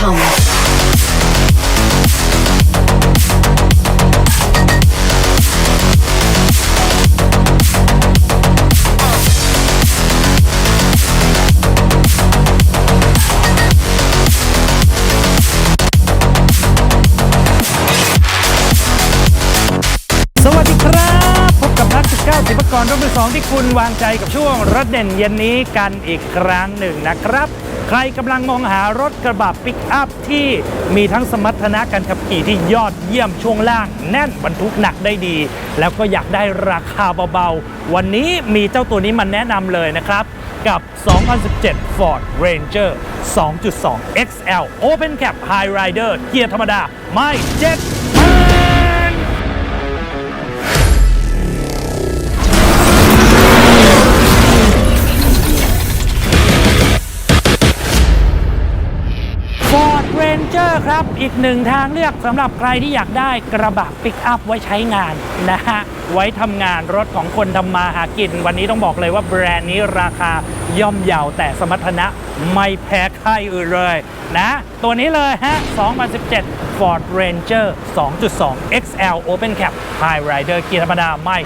Tom. สวัสดีครับ พบกับนักศึกษาศิลปากรรุ่นที่สองที่คุณวางใจกับช่วงรถเด่นเย็นนี้กันอีกครั้งหนึ่งนะครับ ใครกำลังมองหารถกระบะปิกอัพที่มีทั้งสมรรถนะการขับขี่ที่ยอดเยี่ยมช่วงล่าง แน่นบรรทุกหนักได้ดี แล้วก็อยากได้ราคาเบาๆ วันนี้มีเจ้าตัวนี้มาแนะนำเลยนะครับ กับ 2017 Ford Ranger 2.2 XL Open Cap High Rider เกียร์ธรรมดา ไม่เจ็ด Ford Ranger ครับ อีกหนึ่งทางเลือกสำหรับใครที่อยากได้กระบะปิกอัพไว้ใช้งานนะฮะ ไว้ทำงานรถของคนทำมาหากิน วันนี้ต้องบอกเลยว่าแบรนด์นี้ราคาย่อมเยาวแต่สมรรถนะไม่แพ้ใครอื่นเลยนะ ตัวนี้เลยฮะ 2017 Ford Ranger 2.2 XL Open Cap High Rider เกียร์ธรรมดาไม่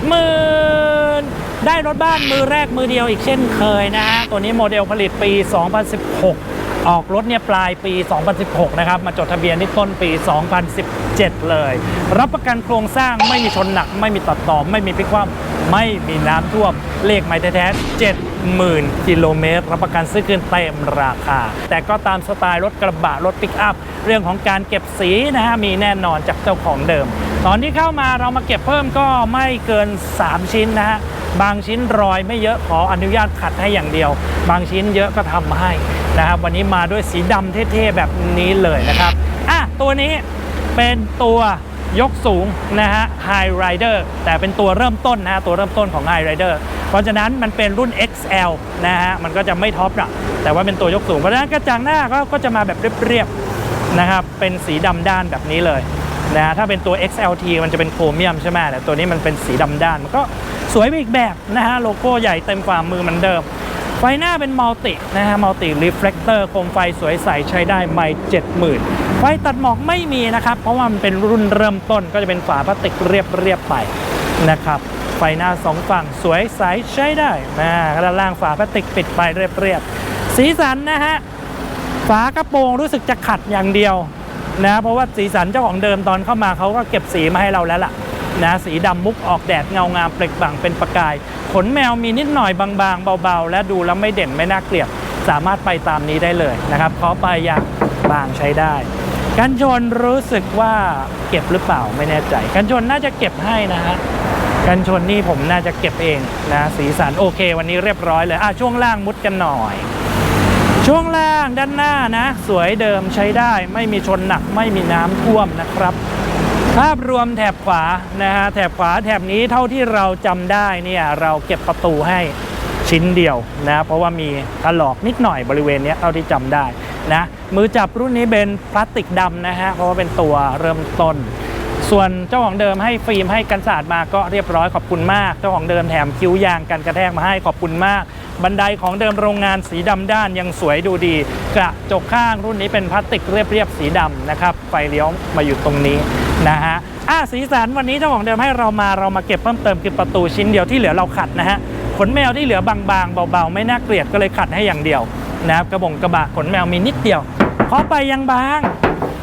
70,000 ได้รถบ้านมือแรกมือเดียวอีกเช่นเคยนะฮะ ตัวนี้โมเดลผลิตปี 2016 ออกรถเนี่ยปลายปี 2016 นะครับ มาจดทะเบียนที่ต้นปี 2017 เลย รับประกันโครงสร้างไม่มีชนหนัก ไม่มีตัดต่อ ไม่มีพลิกคว่ำ ไม่มีน้ำท่วม เลขไม้แท้ๆ70,000 กิโลเมตร รับประกันซื้อคืนเต็มราคา แต่ก็ตามสไตล์รถกระบะ รถปิกอัพ เรื่องของการเก็บสีนะฮะ มีแน่นอนจากเจ้าของเดิม ตอนที่เข้ามาเรามาเก็บเพิ่มก็ไม่เกิน 3 ชิ้นนะฮะ บางชิ้นรอยไม่เยอะขออนุญาตขัดให้อย่างเดียว บางชิ้นเยอะก็ทำให้นะครับ วันนี้มาด้วยสีดำเท่ๆแบบนี้เลยนะครับอะตัวนี้เป็นตัว ยกสูงนะฮะ High Rider แต่เป็นตัวเริ่มต้นนะฮะตัวเริ่มต้นของ High Rider เพราะฉะนั้นมันเป็นรุ่น XL นะฮะ มันก็จะไม่ท็อปอะแต่ว่าเป็นตัวยกสูง เพราะฉะนั้นกระจังหน้าก็ก็จะมาแบบเรียบๆนะครับ เป็นสีดำด้านแบบนี้เลยนะฮะถ้าเป็นตัว XLT มันจะเป็นโครเมียมใช่ไหมแต่ตัวนี้มันเป็นสีดำด้าน มันก็สวยไปอีกแบบนะฮะ โลโก้ใหญ่เต็มฝ่ามือเหมือนเดิม ไฟหน้าเป็นมัลตินะฮะมัลติรีเฟล c เตอร์โคมไฟสวยใสใช้ได้ไม่เจ็ดหมื่นไฟตัดหมอกไม่มีนะครับ เพราะว่ามันเป็นรุ่นเริ่มต้นก็จะเป็นฝาพลาสติกเรียบๆไปนะครับไฟหน้าสองฝั่งสวยใสใช้ได้นะด้านล่างฝาพลาสติกปิดไปเรียบเรียบๆสีสันนะฮะฝากระโปรงรู้สึกจะขัดอย่างเดียวนะเพราะว่าสีสันเจ้าของเดิมตอนเข้ามาเขาก็เก็บสีมาให้เราแล้วล่ะ นะสีดำมุกออกแดดเงางามเปล่งปลั่งเป็นประกาย ขนแมวมีนิดหน่อยบางๆ เบาๆ และดูแล้วไม่เด่นไม่น่าเกลียด สามารถไปตามนี้ได้เลยนะครับเคาะไปอย่างบางใช้ได้ กันชนรู้สึกว่าเก็บหรือเปล่าไม่แน่ใจ กันชนน่าจะเก็บให้นะฮะกันชนนี่ผมน่าจะเก็บเองนะสีสันโอเค วันนี้เรียบร้อยเลยอะช่วงล่างมุดกันหน่อย ช่วงล่างด้านหน้านะ สวยเดิมใช้ได้ ไม่มีชนหนักไม่มีน้ำท่วมนะครับ ภาพรวมแถบขวานะฮะแถบขวาแถบนี้เท่าที่เราจำได้เนี่ยเราเก็บประตูให้ชิ้นเดียวนะเพราะว่ามีถลอกนิดหน่อยบริเวณนี้เท่าที่จำได้นะมือจับรุ่นนี้เป็นพลาสติกดำนะฮะเพราะว่าเป็นตัวเริ่มต้น ส่วนเจ้าของเดิมให้ฟิล์มให้กันสาดมาก็เรียบร้อยขอบคุณมาก เจ้าของเดิมแถมคิ้วยางกันกระแทกมาให้ขอบคุณมาก บันไดของเดิมโรงงานสีดำด้านยังสวยดูดี กระจกข้างรุ่นนี้เป็นพลาสติกเรียบๆสีดำนะครับไฟเลี้ยวมาอยู่ตรงนี้นะฮะอะสีสันวันนี้เจ้าของเดิมให้เรามาเรามาเก็บเพิ่มเติมคือประตูชิ้นเดียวที่เหลือเราขัดนะฮะขนแมวที่เหลือบางๆ เบาๆ ไม่น่าเกลียดก็เลยขัดให้อย่างเดียวนะครับกระบงกระบะขนแมวมีนิดเดียวเคาะไปยังบาง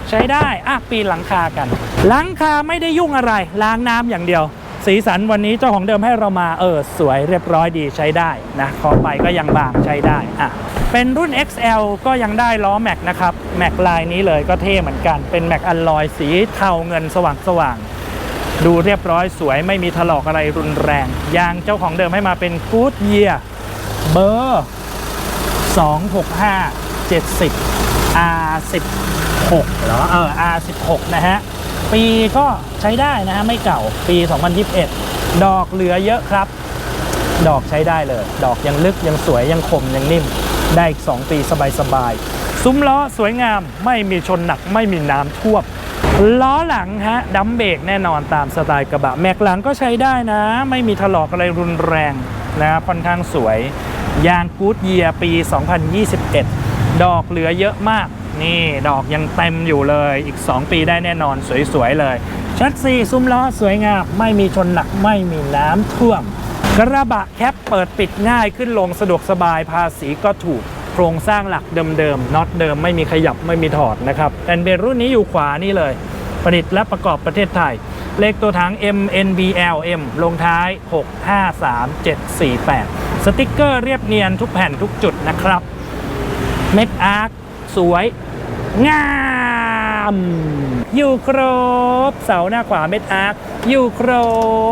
ใช้ได้อะปีนหลังคากัน หลังคาไม่ได้ยุ่งอะไรล้างน้ำอย่างเดียว สีสันวันนี้เจ้าของเดิมให้เรามาเออสวยเรียบร้อยดีใช้ได้นะคอไปก็ยังบางใช้ได้อะเป็นรุ่น XL ก็ยังได้ล้อแม็กนะครับแม็กลายนี้เลยก็เท่เหมือนกันเป็นแม็กอลลอยสีเทาเงินสว่างสว่างๆดูเรียบร้อยสวยไม่มีถลอกอะไรรุนแรง ยางเจ้าของเดิมให้มาเป็นกู๊ดเยียเบอร์265 70 R16 เหรอเออ R16 นะฮะ ปีก็ใช้ได้นะฮะไม่เก่าปี 2021 ดอกเหลือเยอะครับ ดอกใช้ได้เลย ดอกยังลึกยังสวยยังคมยังนิ่ม ได้อีก 2 ปีสบายๆ ซุ้มล้อสวยงามไม่มีชนหนักไม่มีน้ำท่วมล้อหลังฮะดัมเบรกแน่นอนตามสไตล์กระบะ แม็กหลังก็ใช้ได้นะ ไม่มีถลอกอะไรรุนแรงนะค่อนข้างสวย ยางกู๊ดเยียปี 2021 ดอกเหลือเยอะมาก นี่ดอกยังเต็มอยู่เลย อีก 2 ปีได้แน่นอนสวยๆเลย ชัดซีซุ้มล้อสวยงาม ไม่มีชนหนักไม่มีน้ำท่วม กระบะแคปเปิดปิดง่ายขึ้นลงสะดวกสบายภาษีก็ถูกโครงสร้างหลักเดิมๆน็อตเดิมไม่มีขยับไม่มีถอดนะครับแอนเบรุ่นนี้อยู่ขวานี่เลย ผลิตและประกอบประเทศไทย เลขตัวถัง MNBLM ลงท้าย 653748 สติกเกอร์เรียบเนียนทุกแผ่นทุกจุดนะครับเม็ดอาร์คสวย งามอยู่ครบ เสาหน้าขวาเม็ดอาร์คอยู่คร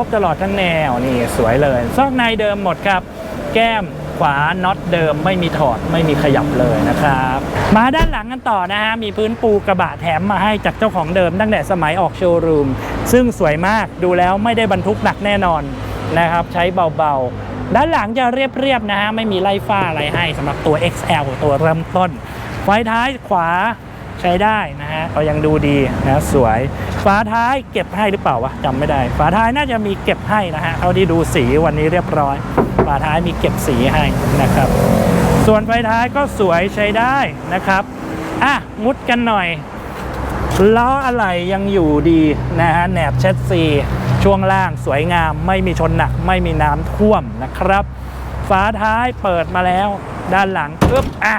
บตลอดทั้งแนวนี่สวยเลย ซอกในเดิมหมดครับ แก้มขวาน็อตเดิมไม่มีถอดไม่มีขยับเลยนะครับ มาด้านหลังกันต่อนะฮะ มีพื้นปูกระบะแถมมาให้จากเจ้าของเดิมตั้งแต่สมัยออกโชว์รูม ซึ่งสวยมากดูแล้วไม่ได้บรรทุกหนักแน่นอนนะครับ ใช้เบาๆ ด้านหลังจะเรียบๆนะฮะ ไม่มีไล่ฝ้าอะไรให้สำหรับตัว XL ตัวเริ่มต้น ไฟท้ายขวา ใช้ได้นะฮะก็ยังดูดีนะสวย ฝาท้ายเก็บให้หรือเปล่าวะจำไม่ได้ ฝาท้ายน่าจะมีเก็บให้นะฮะเท่าที่ดูสีวันนี้เรียบร้อย ฝาท้ายมีเก็บสีให้นะครับ ส่วนไฟท้ายก็สวยใช้ได้นะครับอะมุดกันหน่อยล้ออะไรยังอยู่ดีนะฮะแหนบเช็ดซีช่วงล่างสวยงาม ไม่มีชนหนัก ไม่มีน้ำท่วมนะครับ ฝาท้ายเปิดมาแล้ว ด้านหลังอึ๊บอะ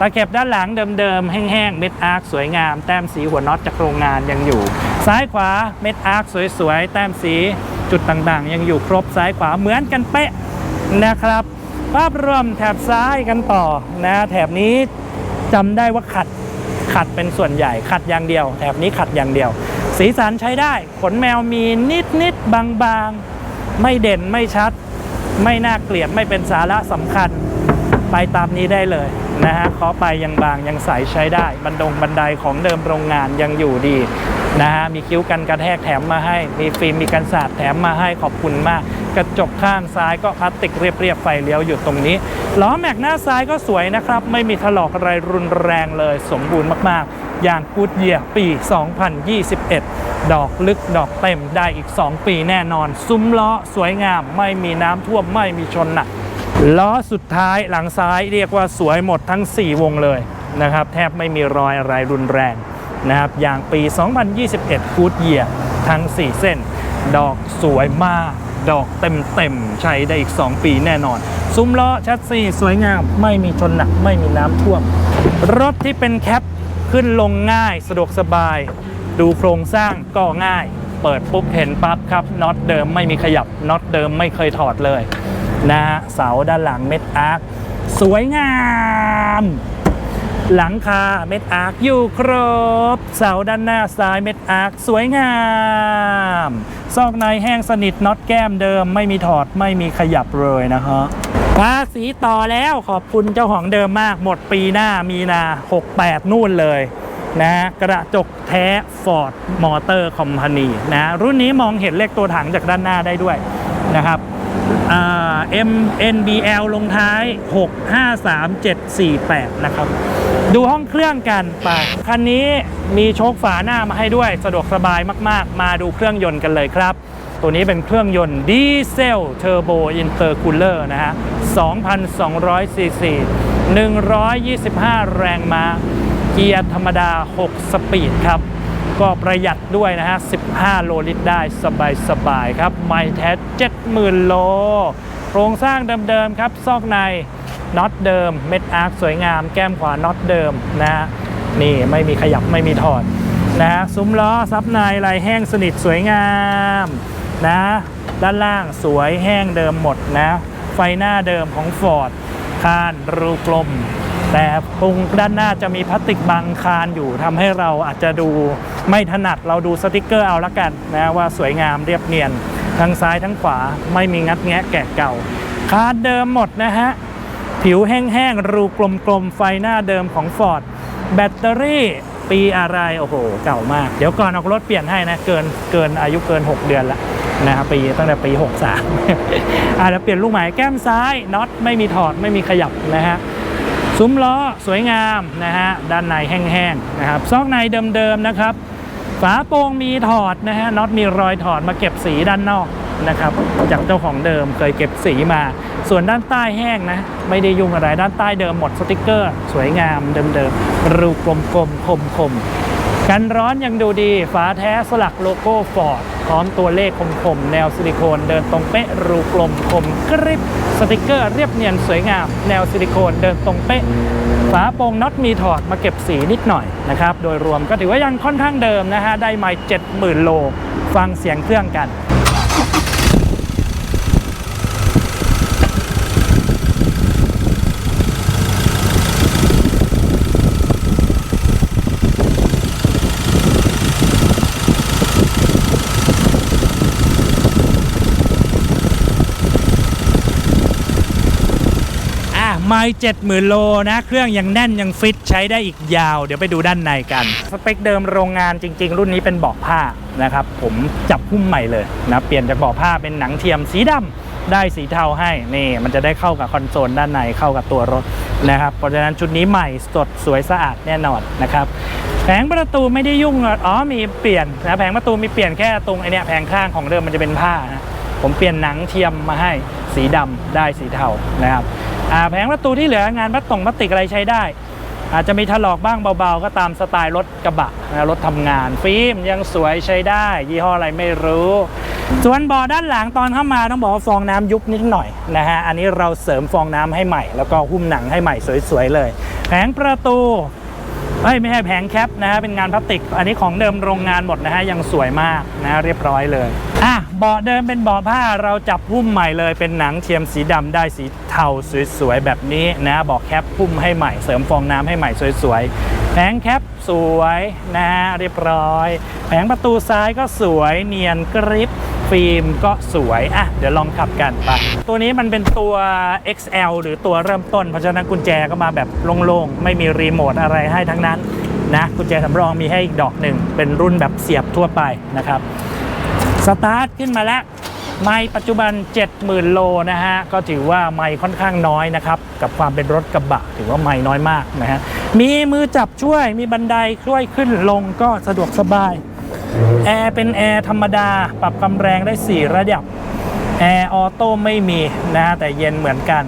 ตะเข็บด้านหลังเดิมๆ แห้งๆ เม็ดอาร์คสวยงาม แต้มสีหัวน็อตจากโรงงานยังอยู่ ซ้ายขวาเม็ดอาร์คสวยๆ แต้มสีจุดต่างๆ ยังอยู่ครบซ้ายขวาเหมือนกันเป๊ะนะครับภาพรวมแถบซ้ายกันต่อนะแถบนี้จำได้ว่าขัดขัดเป็นส่วนใหญ่ขัดอย่างเดียว แถบนี้ขัดอย่างเดียว สีสันใช้ได้ ขนแมวมีนิดนิดๆบางบางๆไม่เด่นไม่ชัด ไม่น่าเกลียดไม่เป็นสาระสำคัญ ไปตามนี้ได้เลย นะฮะเคาะไปยังบางยังใสใช้ได้ บันดงบันไดของเดิมโรงงานยังอยู่ดีนะฮะมีคิ้วกันกระแทกแถมมาให้ มีฟิล์มมีกันสาดแถมมาให้ขอบคุณมาก กระจกข้างซ้ายก็พลาสติกเรียบๆไฟเลี้ยวอยู่ตรงนี้ล้อแม็กหน้าซ้ายก็สวยนะครับ ไม่มีถลอกอะไรรุนแรงเลย สมบูรณ์มากๆ อย่างกูดเยียปี 2021 ดอกลึกดอกเต็มได้อีก 2 ปีแน่นอน ซุ้มล้อสวยงาม ไม่มีน้ำท่วมไม่มีชนหนัก ล้อสุดท้ายหลังซ้ายเรียกว่าสวยหมดทั้ง 4 วงเลยนะครับ แทบไม่มีรอยอะไรรุนแรงนะครับอย่างปี 2021 กูดเยียทั้ง 4 เส้น ดอกสวยมาก ดอกเต็มเต็มๆใช้ได้อีก 2 ปีแน่นอน ซุ้มล้อชัดซีสวยงาม ไม่มีชนหนัก ไม่มีน้ำท่วม รถที่เป็นแคปขึ้นลงง่าย สะดวกสบาย ดูโครงสร้างก็ง่าย เปิดปุ๊บเห็นปั๊บครับน็อตเดิมไม่มีขยับน็อตเดิมไม่เคยถอดเลย นะฮะเสาด้านหลังเม็ดอาร์คสวยงาม หลังคาเม็ดอาร์คอยู่ครบ เสาด้านหน้าซ้ายเม็ดอาร์คสวยงาม ซอกในแห้งสนิทน็อตแก้มเดิม ไม่มีถอดไม่มีขยับเลยนะฮะภาษีต่อแล้วขอบคุณเจ้าของเดิมมากหมดปีหน้ามีนา 68 นู่นเลยนะกระจกแท้ Ford Motor Company นะรุ่นนี้มองเห็นเลขตัวถังจากด้านหน้าได้ด้วยนะครับ MNBL ลงท้าย 653748 นะครับ ดูห้องเครื่องกันไปคันนี้มีโชคฝาหน้ามาให้ด้วยสะดวกสบายมาก ๆ มาดูเครื่องยนต์กันเลยครับ ตัวนี้เป็นเครื่องยนต์ดีเซลเทอร์โบอินเตอร์คูลเลอร์นะฮะ 2,200 ซีซี 125 แรงม้า เกียร์ธรรมดา 6 สปีดครับ ก็ประหยัดด้วยนะฮะ 15 โลลิตรได้สบายๆครับ ไม่แท้ 70,000 โล โครงสร้างเดิมๆครับ ซอกในน็อตเดิม เม็ดอาร์คสวยงาม แก้มขวาน็อตเดิมนะฮะ นี่ไม่มีขยับไม่มีถอดนะฮะ ซุ้มล้อซับในลายแห้งสนิทสวยงามนะ ด้านล่างสวยแห้งเดิมหมดนะ ไฟหน้าเดิมของ Ford คานรูกลม แต่ตรงด้านหน้าจะมีพลาสติกบังคานอยู่ทำให้เราอาจจะดูไม่ถนัดเราดูสติกเกอร์เอาละกันนะว่าสวยงามเรียบเนียน ทั้งซ้ายทั้งขวาไม่มีงัดแงะแกะเก่า คานเดิมหมดนะฮะ ผิวแห้งๆ รูกลมๆ ไฟหน้าเดิมของ Ford แบตเตอรี่ปีอะไร โอ้โห เก่ามาก เดี๋ยวก่อนออกรถเปลี่ยนให้นะ เกินเกินอายุเกิน 6 เดือนละนะครับปีตั้งแต่ปี 63อะเดี๋ยวเปลี่ยนลูกใหม่แก้มซ้ายน็อตไม่มีถอดไม่มีขยับนะฮะ ซุ้มล้อสวยงามนะฮะด้านในแห้งๆนะครับซอกในเดิมๆนะครับ ฝาโปร่งมีถอดนะฮะน็อตมีรอยถอดมาเก็บสีด้านนอกนะครับจากเจ้าของเดิมเคยเก็บสีมา ส่วนด้านใต้แห้งนะไม่ได้ยุ่งอะไรด้านใต้เดิมหมดสติกเกอร์ สวยงามเดิมๆรูกลมๆคมๆ กันร้อนยังดูดี ฝาแท้สลักโลโก้ฟอร์ดพร้อมตัวเลขคมๆ แนวซิลิโคนเดินตรงเป๊ะรูกลมคมกริบสติกเกอร์เรียบเนียนสวยงาม แนวซิลิโคนเดินตรงเป๊ะ ฝาโปรงน็อตมีถอดมาเก็บสีนิดหน่อยนะครับ โดยรวมก็ถือว่ายังค่อนข้างเดิมนะฮะ ได้ไมล์70,000 โล ฟังเสียงเครื่องกัน อะ ไม่เจ็ดหมื่นโลนะ เครื่องยังแน่นยังฟิตใช้ได้อีกยาว เดี๋ยวไปดูด้านในกัน สเปคเดิมโรงงานจริง ๆ รุ่นนี้เป็นเบาะผ้านะครับ ผมจับหุ้มใหม่เลยนะเปลี่ยนจากเบาะผ้าเป็นหนังเทียมสีดำได้สีเทาให้นี่มันจะได้เข้ากับคอนโซลด้านในเข้ากับตัวรถนะครับ เพราะฉะนั้นชุดนี้ใหม่สดสวยสะอาดแน่นอนนะครับแผงประตูไม่ได้ยุ่งอ๋อมีเปลี่ยนนะแผงประตูมีเปลี่ยนแค่ตรงไอเนี้ยแผงข้างของเดิมมันจะเป็นผ้านะผมเปลี่ยนหนังเทียมมาให้สีดำได้สีเทานะครับ แผงประตูที่เหลืองานพลาสตงพลาสติกอะไรใช้ได้ อาจจะมีถลอกบ้างเบาๆ ก็ตามสไตล์รถกระบะนะรถทำงาน ฟิล์มยังสวยใช้ได้ ยี่ห้ออะไรไม่รู้ ส่วนบ่อด้านหลังตอนเข้ามาต้องบอกว่าฟองน้ำยุบนิดหน่อยนะฮะอันนี้เราเสริมฟองน้ำให้ใหม่ แล้วก็หุ้มหนังให้ใหม่สวยๆเลย แผงประตู เอ้ยไม่ใช่แผงแคปนะฮะเป็นงานพลาสติก อันนี้ของเดิมโรงงานหมดนะฮะยังสวยมากนะเรียบร้อยเลยอะเบาะเดิมเป็นเบาะผ้าเราจับหุ้มใหม่เลย เป็นหนังเทียมสีดำได้สีเทาสวยๆแบบนี้นะเบาะแคปหุ้มให้ใหม่เสริมฟองน้ำให้ใหม่สวยๆแผงแคปสวยนะฮะเรียบร้อย แผงประตูซ้ายก็สวยเนียนกริบ ฟิล์มก็สวยอะเดี๋ยวลองขับกันไปตัวนี้มันเป็นตัว XL หรือตัวเริ่มต้น เพราะฉะนั้นกุญแจก็มาแบบโล่งๆ ไม่มีรีโมทอะไรให้ทั้งนั้นนะกุญแจสำรองมีให้อีกดอกหนึ่ง เป็นรุ่นแบบเสียบทั่วไปนะครับสตาร์ทขึ้นมาแล้วไมล์ปัจจุบัน 70,000 โลนะฮะ ก็ถือว่าไมล์ค่อนข้างน้อยนะครับ กับความเป็นรถกระบะ ถือว่าไมล์น้อยมากนะฮะ มีมือจับช่วยมีบันไดช่วยขึ้นลงก็สะดวกสบาย แอร์เป็นแอร์ธรรมดา ปรับความแรงได้ 4 ระดับ แอร์ออโต้ไม่มีนะฮะแต่เย็นเหมือนกัน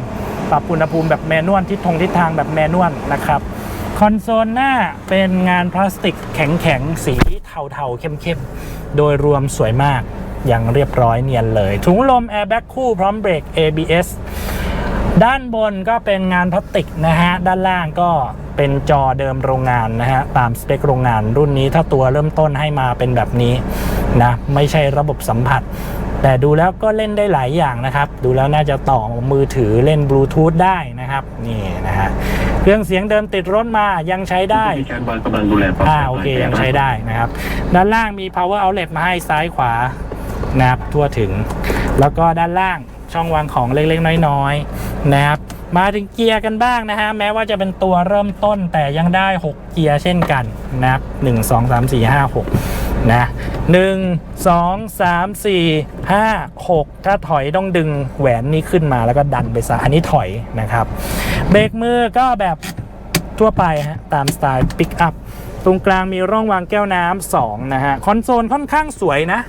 ปรับอุณหภูมิแบบแมนนวลทิศทงทิศทางแบบแมนนวลนะครับคอนโซลหน้าเป็นงานพลาสติกแข็งๆ สีเทาๆ เข้มๆ โดยรวมสวยมากอย่างเรียบร้อยเนียนเลย ถุงลมแอร์แบ็กคู่พร้อมเบรก ABS ด้านบนก็เป็นงานพลาสติกนะฮะ ด้านล่างก็เป็นจอเดิมโรงงานนะฮะ ตามสเปคโรงงานรุ่นนี้ถ้าตัวเริ่มต้นให้มาเป็นแบบนี้นะ ไม่ใช่ระบบสัมผัส แต่ดูแล้วก็เล่นได้หลายอย่างนะครับ ดูแล้วน่าจะต่อมือถือเล่นบลูทูธได้นะครับ นี่นะฮะ เครื่องเสียงเดิมติดรถมายังใช้ได้มีการวางกำลังดูแลความอ่าปลโอดภัเคยังใช้ได้นะครับ ด้านล่างมี power outlet มาให้ซ้ายขวานะครับทั่วถึง แล้วก็ด้านล่างช่องวางของเล็กๆ น้อยๆ นะครับมาถึงเกียร์กันบ้างนะฮะแม้ว่าจะเป็นตัวเริ่มต้นแต่ยังได้ 6 เกียร์เช่นกันนะครับ1 2 3 4 5 6นะ1 2 3 4 5 6ถ้าถอยต้องดึงแหวนนี้ขึ้นมาแล้วก็ดันไปซะอันนี้ถอยนะครับ เบรกมือก็แบบทั่วไปฮะตามสไตล์ปิกอัพตรงกลางมีร่องวางแก้วน้ำสองนะฮะ คอนโซลค่อนข้างสวยนะ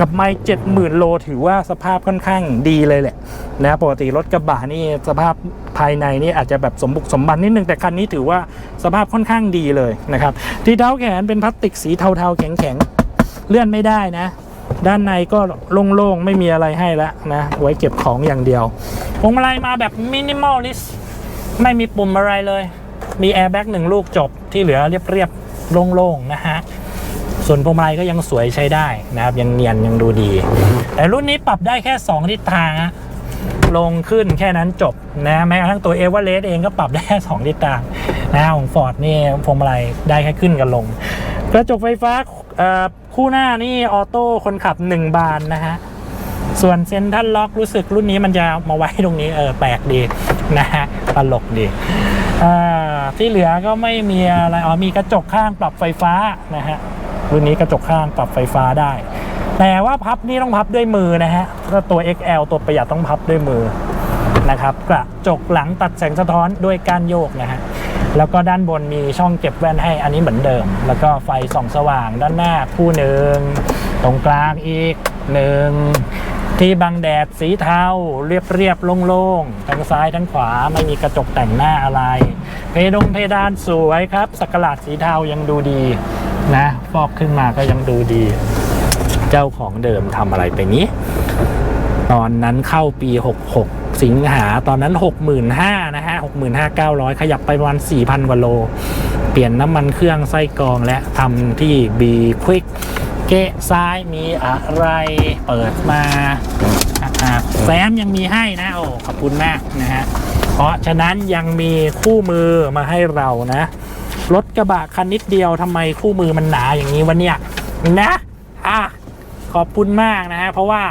กับไมล์เจ็ดหมื่นโลถือว่าสภาพค่อนข้างดีเลยแหละนะปกติรถกระบะนี่สภาพภายในนี่อาจจะแบบสมบุกสมบันนิดนึงแต่คันนี้ถือว่าสภาพค่อนข้างดีเลยนะครับที่เท้าแขนเป็นพลาสติกสีเทาๆแข็งๆเลื่อนไม่ได้นะ ด้านในก็โล่งๆไม่มีอะไรให้แล้วนะไว้เก็บของอย่างเดียวพวงมาลัยมาแบบมินิมอลลิสไม่มีปุ่มอะไรเลย มีแอร์แบ็กหนึ่งลูกจบที่เหลือเรียบๆโล่งๆนะฮะ ส่วนพวงมาลัยก็ยังสวยใช้ได้นะครับ ยังเนียนยังดูดี แต่รุ่นนี้ปรับได้แค่ 2 ทิศทางฮะลงขึ้นแค่นั้นจบนะแม้กระทั่งตัวเอเวอเรสต์เองก็ปรับได้แค่2ทิศทางนะของฟอร์ดนี่พวงมาลัยได้แค่ขึ้นกับลง กระจกไฟฟ้าคู่หน้านี่ออโต้คนขับ 1 บานนะฮะส่วนเซนทันล็อกรู้สึกรุ่นนี้มันจะมาไว้ตรงนี้เออแปลกดีนะฮะตลกดีอ่าที่เหลือก็ไม่มีอะไรอ๋อมีกระจกข้างปรับไฟฟ้านะฮะ รุ่นนี้กระจกข้างปรับไฟฟ้าได้ แต่ว่าพับนี่ต้องพับด้วยมือนะฮะถ้าตัว XL ตัวประหยัดต้องพับด้วยมือนะครับกระจกหลังตัดแสงสะท้อนด้วยก้านโยกนะฮะแล้วก็ด้านบนมีช่องเก็บแว่นให้อันนี้เหมือนเดิม แล้วก็ไฟส่องสว่างด้านหน้าคู่หนึ่งตรงกลางอีกหนึ่ง ที่บังแดดสีเทาเรียบเรียบๆโล่งๆทั้งซ้ายทั้งขวาไม่มีกระจกแต่งหน้าอะไร เพดงเพดานสวยครับสกกลาดสีเทายังดูดีนะฟอกขึ้นมาก็ยังดูดี เจ้าของเดิมทำอะไรไปนี้ ตอนนั้นเข้าปี 66 สิงหาตอนนั้น 65,000นะฮะ65,900 ขยับไปประมาณ 4,000กว่าโล เปลี่ยนน้ำมันเครื่องไส้กรองและทำที่ B Quick เกะซ้ายมีอะไรเปิดมาแฟ้มยังมีให้นะโอ้ขอบคุณมากนะฮะเพราะฉะนั้นยังมีคู่มือมาให้เรานะรถกระบะคันนิดเดียวทำไมคู่มือมันหนาอย่างนี้วะเนี่ยนะอะขอบคุณมากนะฮะเพราะว่า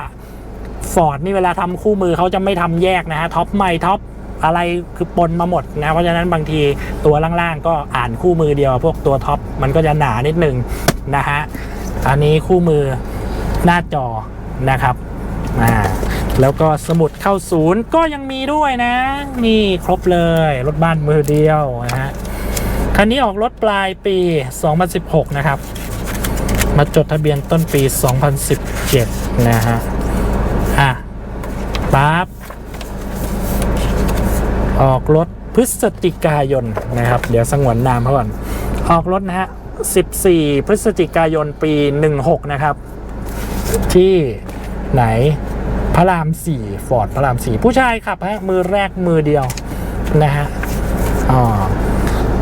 ฟอร์ดนี่เวลาทำคู่มือเขาจะไม่ทำแยกนะฮะท็อปไม่ท็อปอะไรคือปนมาหมดนะเพราะฉะนั้นบางทีตัวล่างๆก็อ่านคู่มือเดียว พวกตัวท็อปมันก็จะหนานิดนึงนะฮะ อันนี้คู่มือหน้าจอนะครับอ่าแล้วก็สมุดเข้าศูนย์ก็ยังมีด้วยนะ นี่ครบเลยรถบ้านมือเดียวนะฮะคันนี้ออกรถปลายปี 2016 นะครับ มาจดทะเบียนต้นปี 2017 นะฮะ อะปั๊บออกรถพฤศจิกายนนะครับ เดี๋ยวสงวนนามเขาก่อน ออกรถนะฮะ 14 พฤศจิกายนปี 16 นะครับ ที่ไหนพระราม4ฟอร์ดพระราม4ผู้ชายขับฮะมือแรกมือเดียวนะฮะอ๋อ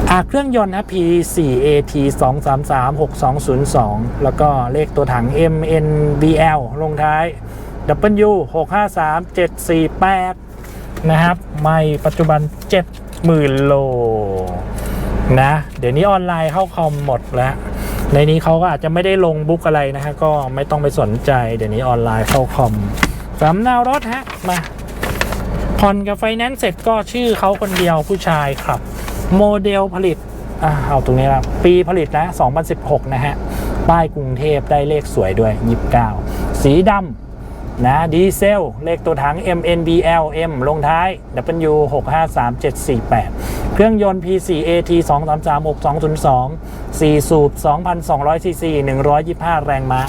อะเครื่องยนต์นะ P4AT 233 6202 แล้วก็เลขตัวถัง MNBL ลงท้าย W 653 748 นะครับ ไม่ปัจจุบัน 70,000 โล นะ เดี๋ยวนี้ออนไลน์เข้าคอมหมดแล้ว ในนี้เขาก็อาจจะไม่ได้ลงบุ๊กอะไรนะฮะ ก็ไม่ต้องไปสนใจ เดี๋ยวนี้ออนไลน์เข้าคอมสำเนารถฮะ มาผ่อนกับไฟแนนซ์เสร็จก็ชื่อเขาคนเดียวผู้ชายครับ โมเดลผลิตอ่าเอาตรงนี้ละปีผลิตนะ 2016 นะฮะ ป้ายกรุงเทพได้เลขสวยด้วย 29 สีดำนะดีเซล เลขตัวถัง MNBL M ลงท้าย W 653748 เครื่องยนต์ P4AT 2336 202 4 สูบ 2,200 ซีซี 125 แรงม้า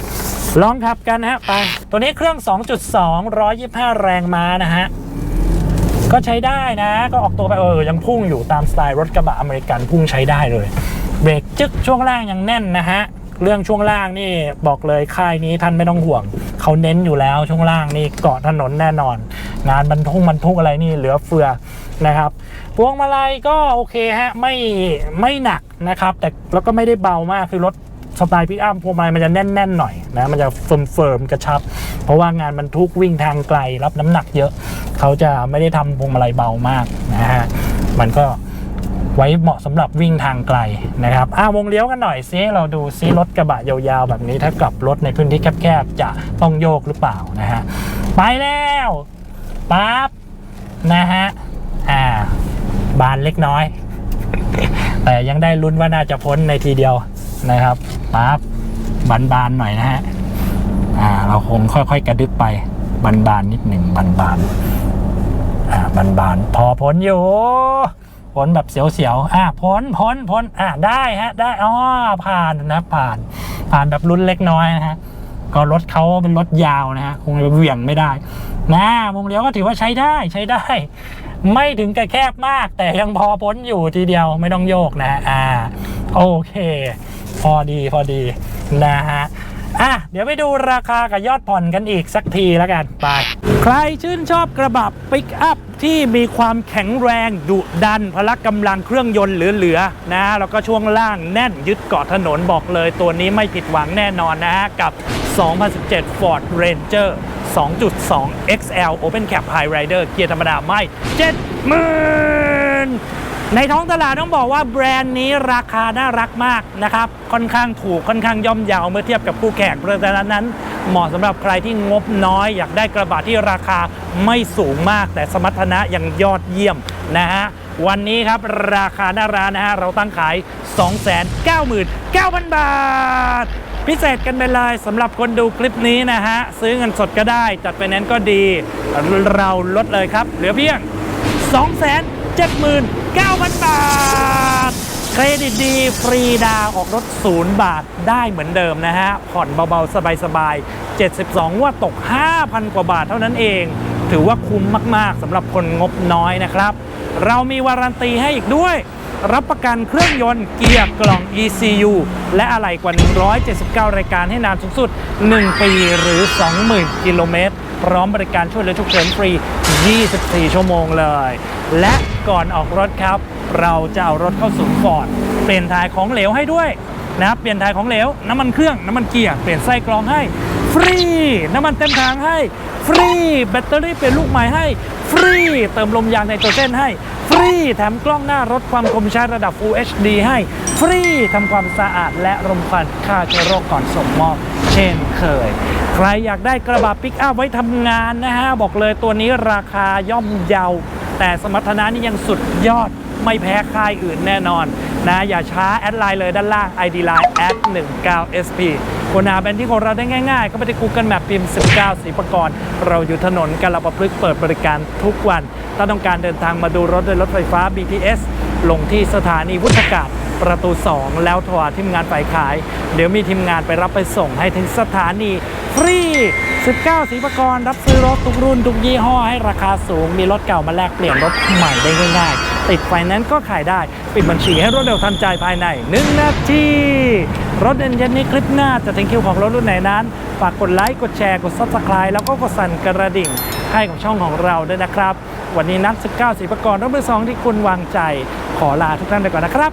ลองขับกันนะฮะ ไป ตัวนี้เครื่อง 2.2 125 แรงม้านะฮะ ก็ใช้ได้นะ ก็ออกตัวไปเออ ยังพุ่งอยู่ตามสไตล์รถกระบะอเมริกันพุ่งใช้ได้เลย เบรกจึกช่วงล่างยังแน่นนะฮะ เรื่องช่วงล่างนี่บอกเลยค่ายนี้ท่านไม่ต้องห่วง เขาเน้นอยู่แล้วช่วงล่างนี่เกาะถนนแน่นอน งานบรรทุกบรรทุกอะไรนี่เหลือเฟือ นะครับพวงมาลัยก็โอเคฮะไม่ไม่หนักนะครับ แต่แล้วก็ไม่ได้เบามากคือรถสไตล์พิกอัพพวงมาลัยมันจะแน่นๆหน่อยนะมันจะเฟิร์มๆกระชับ เพราะว่างานบรรทุกวิ่งทางไกลรับน้ำหนักเยอะ เขาจะไม่ได้ทำพวงมาลัยเบามากนะฮะมันก็ไว้เหมาะสำหรับวิ่งทางไกลนะครับอ่าวงเลี้ยวกันหน่อยซิเราดูซิรถกระบะยาวๆแบบนี้ถ้ากลับรถในพื้นที่แคบๆจะต้องโยกหรือเปล่านะฮะไปแล้วปั๊บนะฮะ อ่า บานเล็กน้อย แต่ยังได้ลุ้นว่าน่าจะพ้นในทีเดียวนะครับปั๊บบานๆหน่อยนะฮะอ่า เราคงค่อยๆกระดึบไปบานๆนิดหนึ่งบานๆอ่าบานๆพอพ้นอยู่พ้นแบบเสียวๆอ่าพ้นพ้นพ้นอ่าได้ฮะ ได้อ๋อผ่านนะผ่าน ผ่านแบบลุ้นเล็กน้อยนะฮะก็รถเขาเป็นรถยาวนะฮะคงจะเหวี่ยงไม่ได้นะวงเลี้ยวก็ถือว่าใช้ได้ใช้ได้ ไม่ถึงกับแคบมาก แต่ยังพอพ้นอยู่ทีเดียวไม่ต้องโยกนะอ่าโอเค พอดีพอดีนะฮะอะเดี๋ยวไปดูราคากับยอดผ่อนกันอีกสักทีแล้วกันไป ใครชื่นชอบกระบะปิกอัพที่มีความแข็งแรงดุดันพละกำลังเครื่องยนต์เหลือๆนะแล้วก็ช่วงล่างแน่นยึดเกาะถนนบอกเลย ตัวนี้ไม่ผิดหวังแน่นอนนะฮะกับ 2017 Ford Ranger 2.2 XL Open Cap High Rider เกียร์ธรรมดาไม่70,000 ในท้องตลาดต้องบอกว่าแบรนด์นี้ราคาน่ารักมากนะครับ ค่อนข้างถูกค่อนข้างย่อมเยาวเมื่อเทียบกับคู่แข่งเพราะฉะนั้นเหมาะสำหรับใครที่งบน้อย อยากได้กระบะที่ราคาไม่สูงมาก แต่สมรรถนะยังยอดเยี่ยมนะฮะวันนี้ครับราคาหน้าร้านนะฮะเราตั้งขาย 299,000 บาท พิเศษกันไปเลยสำหรับคนดูคลิปนี้นะฮะ ซื้อเงินสดก็ได้ จัดไปนั้นซ์ก็ดี เราลดเลยครับ เหลือเพียง 279,000 บาท เครดิตดี ฟรีดาวออกรถ 0 บาทได้เหมือนเดิมนะฮะ ผ่อนเบา ๆ สบาย ๆ 72งว่าตก 5,000 กว่าบาทเท่านั้นเอง ถือว่าคุ้มมาก ๆสำหรับคนงบน้อยนะครับ เรามีวารันตีให้อีกด้วย รับประกันเครื่องยนต์เกียร์กล่อง ECU และอะไหล่กว่า 179 รายการให้นานสูงสุด 1 ปีหรือ 20,000 กิโลเมตร พร้อมบริการช่วยเหลือฉุกเฉินฟรี 24 ชั่วโมงเลย และก่อนออกรถครับ เราจะเอารถเข้าศูนย์ฟอร์ดเปลี่ยนถ่ายของเหลวให้ด้วยนะครับเปลี่ยนถ่ายของเหลวน้ำมันเครื่องน้ำมันเกียร์เปลี่ยนไส้กรองให้ ฟรี น้ำมันเต็มทางให้ ฟรี แบตเตอรี่เปลี่ยนลูกใหม่ให้ ฟรี เติมลมยางในตัวเส้นให้ ฟรี แถมกล้องหน้ารถความคมชัดระดับ Full HD ให้ ฟรี ทำความสะอาดและรมควันฆ่าเชื้อโรคก่อนส่งมอบ เช่นเคย ใครอยากได้กระบะปิกอัพไว้ทำงานนะฮะ บอกเลยตัวนี้ราคาย่อมเยา แต่สมรรถนะนี่ยังสุดยอดไม่แพ้ค่ายอื่นแน่นอน นะอย่าช้าแอดไลน์เลยด้านล่าง ID Line แอด19 SP คนหาแบรนด์ที่ของเราได้ง่ายๆ ก็ไปที่ Google Map พิมพ์ 19 สีประกรณ์เราอยู่ถนนกาลประพฤกษ์เปิดบริการทุกวัน ถ้าต้องการเดินทางมาดูรถโดยรถไฟฟ้า BTS ลงที่สถานีวุฒากาศ ประตู 2 แล้วโทรหาทีมงานฝ่ายขาย เดี๋ยวมีทีมงานไปรับไปส่งให้ถึงสถานีฟรี 19 สีประกรรับซื้อรถทุกรุ่นทุกยี่ห้อให้ราคาสูง มีรถเก่ามาแลกเปลี่ยนรถใหม่ได้ง่ายๆ ติดไฟแนนซ์ก็ขายได้ ปิดบัญชีให้รวดเร็วทันใจภายใน 1 นาที รถเย็นๆนี้คลิปหน้าจะถึงคิวของรถรุ่นไหนนั้น ฝากกดไลค์ กดแชร์ กด subscribe แล้วก็กดสั่นกระดิ่งให้กับช่องของเราด้วยนะครับ วันนี้นัด19สีประกรณ์รถมือสองที่คุณวางใจ ขอลาทุกท่านไปก่อนนะครับ